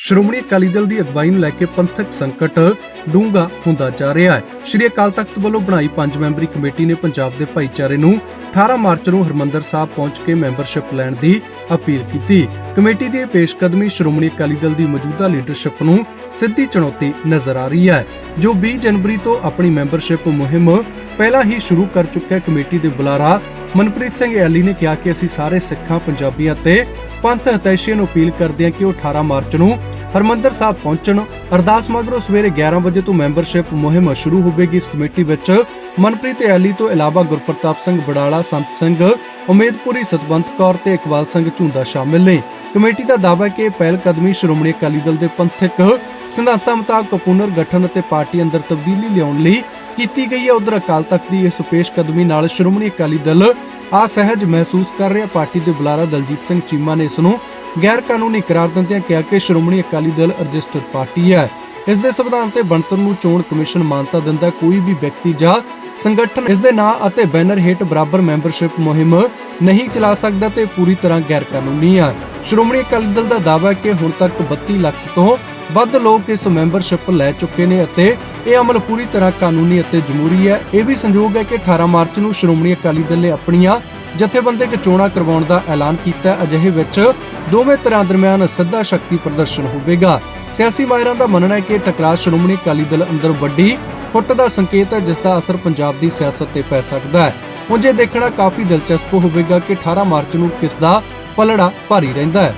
ਸ਼੍ਰੋਮਣੀ ਅਕਾਲੀ ਦਲ ਦੀ ਅਗਵਾਈ ਨੂੰ ਲੈ ਕੇ ਪੰਥਕ ਸੰਕਟ ਡੂੰਘਾ ਹੁੰਦਾ ਜਾ ਰਿਹਾ ਹੈ। ਸ਼੍ਰੀ ਅਕਾਲ ਤਖਤ ਵੱਲੋਂ ਬਣਾਈ ਪੰਜ ਮੈਂਬਰੀ ਕਮੇਟੀ ਨੇ ਪੰਜਾਬ ਦੇ ਭਾਈਚਾਰੇ ਨੂੰ 18 ਮਾਰਚ ਨੂੰ ਹਰਮੰਦਰ ਸਾਹਿਬ ਪਹੁੰਚ ਕੇ ਮੈਂਬਰਸ਼ਿਪ ਲੈਣ ਦੀ ਅਪੀਲ ਕੀਤੀ। ਕਮੇਟੀ ਦੀ ਪੇਸ਼ਕਦਮੀ ਸ਼੍ਰੋਮਣੀ ਅਕਾਲੀ ਦਲ ਦੀ ਮੌਜੂਦਾ ਲੀਡਰਸ਼ਿਪ ਨੂੰ ਸਿੱਧੀ ਚੁਣੌਤੀ ਨਜ਼ਰ ਆ ਰਹੀ ਹੈ। ਜੋ 20 ਜਨਵਰੀ ਤੋਂ ਆਪਣੀ ਮੈਂਬਰਸ਼ਿਪ ਮੁਹਿੰਮ ਪਹਿਲਾਂ ਹੀ ਸ਼ੁਰੂ ਕਰ ਚੁੱਕਿਆ ਕਮੇਟੀ ਦੇ ਬੁਲਾਰਾ, ਮਨਪ੍ਰੀਤ ਸਿੰਘ ਐਲੀ ਨੇ ਕਿਹਾ ਕਿ ਅਸੀਂ ਸਾਰੇ ਸਿੱਖਾਂ, ਪੰਜਾਬੀਆਂ ਤੇ ਪੰਥ ਹਿਤੈਸ਼ੀਆਂ ਨੂੰ ਅਪੀਲ ਕਰਦੇ ਹਾਂ ਕਿ ਉਹ 18 ਮਾਰਚ ਨੂੰ ਹਰਮੰਦਰ ਸਾਹਿਬ ਪਹੁੰਚਣ। ਅਰਦਾਸ ਮਗਰੋਂ ਸਵੇਰੇ 11 ਵਜੇ ਤੋਂ ਮੈਂਬਰਸ਼ਿਪ ਮੁਹਿੰਮ ਸ਼ੁਰੂ ਹੋਵੇਗੀ। ਇਸ ਕਮੇਟੀ ਵਿੱਚ ਮਨਪ੍ਰੀਤ ਐਲੀ ਤੋਂ ਇਲਾਵਾ ਗੁਰਪ੍ਰਤਾਪ ਸਿੰਘ ਬੜਾਲਾ, ਸੰਤ ਸਿੰਘ, ਉਮੀਦਪੁਰੀ ਸਤਵੰਤ ਕੌਰ ਤੇ ਇਕਬਾਲ ਸਿੰਘ ਝੁੰਦਾ ਸ਼ਾਮਿਲ ਨੇ। ਕਮੇਟੀ ਦਾ ਦਾਅਵਾ ਹੈ ਕਿ ਪਹਿਲ ਕਦਮੀ ਸ਼੍ਰੋਮਣੀ ਅਕਾਲੀ ਦਲ ਦੇ ਪੰਥਕ ਸਿਧਾਂਤਾਂ ਮੁਤਾਬਕ ਪੁਨਰ ਗਠਨ ਅਤੇ ਪਾਰਟੀ ਅੰਦਰ ਤਬਦੀਲੀ ਲਿਆਉਣ ਲਈ ਕੀਤੀ ਗਈ ਹੈ। ਉਧਰ ਅਕਾਲ ਤਖਤ ਦੀ ਇਸ ਪੇਸ਼ਕਦਮੀ ਨਾਲ ਸ਼੍ਰੋਮਣੀ ਅਕਾਲੀ ਦਲ ਅਸਹਿਜ ਮਹਿਸੂਸ ਕਰ ਰਿਹਾ। ਪਾਰਟੀ ਦੇ ਬੁਲਾਰਾ ਦਲਜੀਤ ਸਿੰਘ ਚੀਮਾ ਨੇ ਇਸ ਨੂੰ ਗੈਰ ਕਾਨੂੰਨੀ ਕਰਾਰ ਦਿੰਦਿਆਂ ਕਿਹਾ ਕਿ ਸ਼੍ਰੋਮਣੀ ਅਕਾਲੀ ਦਲ ਰਜਿਸਟਰਡ ਪਾਰਟੀ ਹੈ। ਇਸ ਦੇ ਸੰਵਿਧਾਨ ਤੇ ਬਣਤਰ ਨੂੰ ਚੋਣ ਕਮਿਸ਼ਨ ਮਾਨਤਾ ਦਿੰਦਾ ਕੋਈ ਵੀ ਵਿਅਕਤੀ ਜਾਂ ਸੰਗਠਨ ਇਸ ਦੇ ਨਾਂ ਅਤੇ ਬੈਨਰ ਹੇਠ ਬਰਾਬਰ ਮੈਂਬਰਸ਼ਿਪ ਮੁਹਿੰਮ ਨਹੀਂ ਚਲਾ ਸਕਦਾ ਤੇ ਪੂਰੀ ਤਰ੍ਹਾਂ ਗੈਰ ਕਾਨੂੰਨੀ ਆ। ਸ਼੍ਰੋਮਣੀ ਅਕਾਲੀ ਦਲ ਦਾ ਦਾਅਵਾ ਹੈ ਕਿ ਹੁਣ ਤੱਕ 32 ਲੱਖ ਤੋਂ ਵੱਧ ਲੋਕ ਇਸ ਮੈਂਬਰਸ਼ਿਪ ਲੈ ਚੁੱਕੇ ਨੇ ਅਤੇ ਇਹ ਅਮਲ ਪੂਰੀ ਤਰ੍ਹਾਂ ਕਾਨੂੰਨੀ ਅਤੇ ਜਮਹੂਰੀ ਹੈ। ਇਹ ਵੀ ਸੰਯੋਗ ਹੈ ਕਿ 18 ਮਾਰਚ ਨੂੰ ਸ਼੍ਰੋਮਣੀ ਅਕਾਲੀ ਦਲ ਨੇ ਆਪਣੀਆਂ ਜਥੇਬੰਦਕ ਚੋਣਾਂ ਕਰਵਾਉਣ ਦਾ ਐਲਾਨ ਕੀਤਾ। ਅਜਿਹੇ ਵਿੱਚ ਦੋਵੇਂ ਤਰ੍ਹਾਂ ਦਰਮਿਆਨ ਸਿੱਧਾ ਸ਼ਕਤੀ ਪ੍ਰਦਰਸ਼ਨ ਹੋਵੇਗਾ। ਸਿਆਸੀ ਮਾਹਿਰਾਂ ਦਾ ਮੰਨਣਾ ਹੈ ਕਿ ਟਕਰਾਅ ਸ਼੍ਰੋਮਣੀ ਅਕਾਲੀ ਦਲ ਅੰਦਰ ਵੱਡੀ ਫੁੱਟ ਦਾ ਸੰਕੇਤ ਹੈ ਜਿਸ ਦਾ ਅਸਰ ਪੰਜਾਬ ਦੀ ਸਿਆਸਤ ਤੇ ਪੈ ਸਕਦਾ ਹੈ। ਉਂਝ ਇਹ ਦੇਖਣਾ ਕਾਫੀ ਦਿਲਚਸਪ ਹੋਵੇਗਾ ਕਿ 18 ਮਾਰਚ ਨੂੰ ਕਿਸ ਦਾ ਪਲੜਾ ਭਾਰੀ ਰਹਿੰਦਾ ਹੈ।